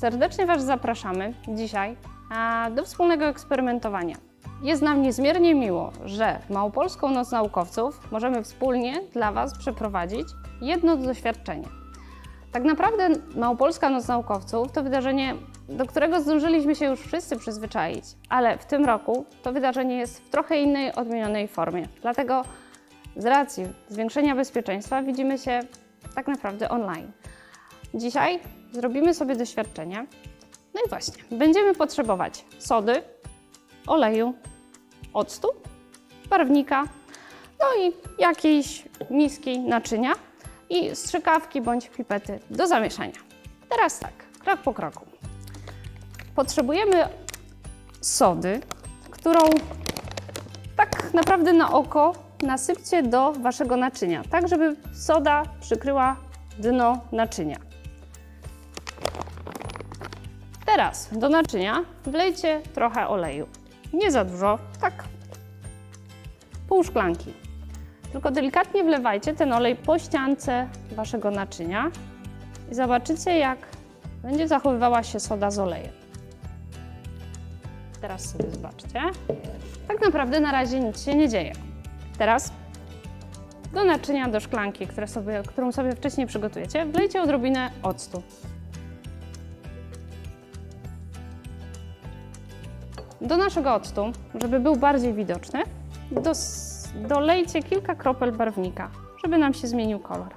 Serdecznie Was zapraszamy dzisiaj do wspólnego eksperymentowania. Jest nam niezmiernie miło, że Małopolską Noc Naukowców możemy wspólnie dla Was przeprowadzić jedno doświadczenie. Tak naprawdę Małopolska Noc Naukowców to wydarzenie, do którego zdążyliśmy się już wszyscy przyzwyczaić, ale w tym roku to wydarzenie jest w trochę innej, odmienionej formie. Dlatego z racji zwiększenia bezpieczeństwa widzimy się tak naprawdę online. Dzisiaj zrobimy sobie doświadczenie. No i właśnie, będziemy potrzebować sody, oleju, octu, barwnika, no i jakiejś miski naczynia i strzykawki bądź pipety do zamieszania. Teraz tak, krok po kroku. Potrzebujemy sody, którą tak naprawdę na oko nasypcie do waszego naczynia, tak żeby soda przykryła dno naczynia. Teraz do naczynia wlejcie trochę oleju. Nie za dużo, tak pół szklanki. Tylko delikatnie wlewajcie ten olej po ściance waszego naczynia i zobaczycie, jak będzie zachowywała się soda z olejem. Teraz sobie zobaczcie. Tak naprawdę na razie nic się nie dzieje. Teraz do naczynia, do szklanki, które sobie, którą sobie wcześniej przygotujecie, wlejcie odrobinę octu. Do naszego octu, żeby był bardziej widoczny, dos, dolejcie kilka kropel barwnika, żeby nam się zmienił kolor.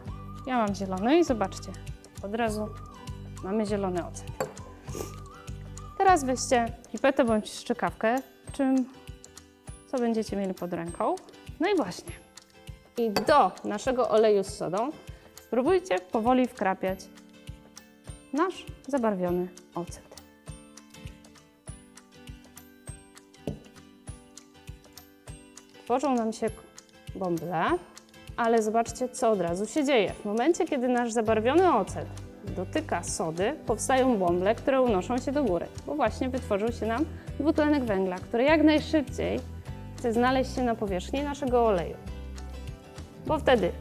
Ja mam zielony i zobaczcie, od razu mamy zielony ocet. Teraz weźcie pipetę bądź szczykawkę, czym co będziecie mieli pod ręką. No i właśnie. I do naszego oleju z sodą spróbujcie powoli wkrapiać nasz zabarwiony ocet. Tworzą nam się bąble, ale zobaczcie, co od razu się dzieje. W momencie, kiedy nasz zabarwiony ocet dotyka sody, powstają bąble, które unoszą się do góry, bo właśnie wytworzył się nam dwutlenek węgla, który jak najszybciej chce znaleźć się na powierzchni naszego oleju. Bo wtedy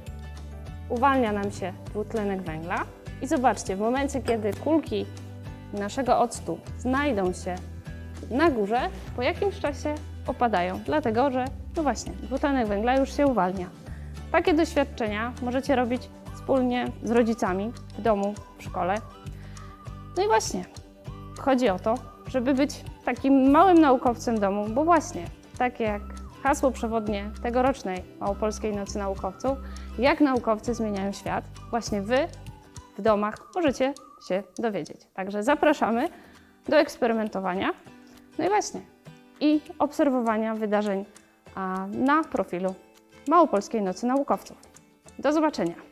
uwalnia nam się dwutlenek węgla i zobaczcie, w momencie, kiedy kulki naszego octu znajdą się na górze, po jakimś czasie opadają, dlatego że, no właśnie, dwutlenek węgla już się uwalnia. Takie doświadczenia możecie robić wspólnie z rodzicami w domu, w szkole. No i właśnie, chodzi o to, żeby być takim małym naukowcem domu, bo właśnie, takie jak hasło przewodnie tegorocznej Małopolskiej Nocy Naukowców, jak naukowcy zmieniają świat, właśnie Wy w domach możecie się dowiedzieć. Także zapraszamy do eksperymentowania. No i właśnie, i obserwowania wydarzeń na profilu Małopolskiej Nocy Naukowców. Do zobaczenia!